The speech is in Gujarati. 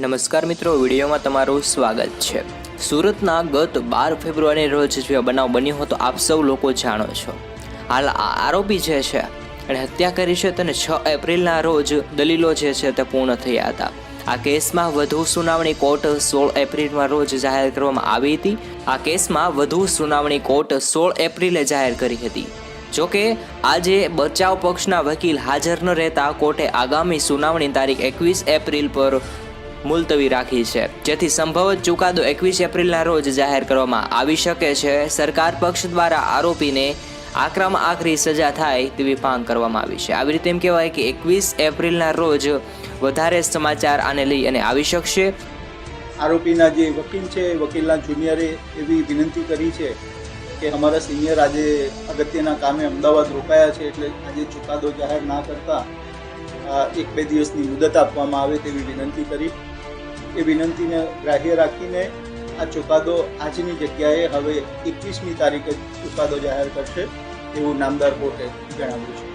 નમસ્કાર મિત્રો, વિડીયોમાં તમારું સ્વાગત છે. સુરતના ગત બાર ફેબ્રુઆરી રોજ જે બનાવ બન્યો હતો, આપ સૌ લોકો જાણો છો. હાલ આરોપી જે છે, એણે હત્યા કરી છે તેને છ એપ્રિલના રોજ દલીલો જે છે તે પૂર્ણ થયા હતા. આ કેસમાં વધુ સુનાવણી કોર્ટ સોળ એપ્રિલમાં રોજ જાહેર કરવામાં આવી હતી. આ કેસમાં વધુ સુનાવણી કોર્ટ સોળ એપ્રિલે જાહેર કરી હતી. જોકે, આજે બચાવ પક્ષના વકીલ હાજર ન રહેતા કોર્ટે આગામી સુનાવણી તારીખ એકવીસ એપ્રિલ પર મુલતવી રાખી છે. જેથી સંભવત ચુકાદો એકવીસ એપ્રિલના રોજ જાહેર કરવામાં આવી શકે છે. સરકાર પક્ષ દ્વારા આરોપીને આકરામાં આકરી સજા થાય તેવી માંગ કરવામાં આવી છે. આવી રીતે એમ કહેવાય કે એકવીસ એપ્રિલના રોજ વધારે સમાચાર આને લઈ અને આવી શકશે. આરોપીના જે વકીલ છે વકીલના જુનિયરે એવી વિનંતી કરી છે કે અમારા સિનિયર આજે અગત્યના કામે અમદાવાદ રોકાયા છે એટલે આજે ચુકાદો જાહેર ના કરતા એક બે દિવસની મુદત આપવામાં આવે તેવી વિનંતી કરી. એ વિનંતીને ગ્રાહ્ય રાખીને આ ચુકાદો આજની જગ્યાએ હવે એકવીસમી તારીખે ચુકાદો જાહેર કરશે, એવું નામદાર કોર્ટે જણાવ્યું છે.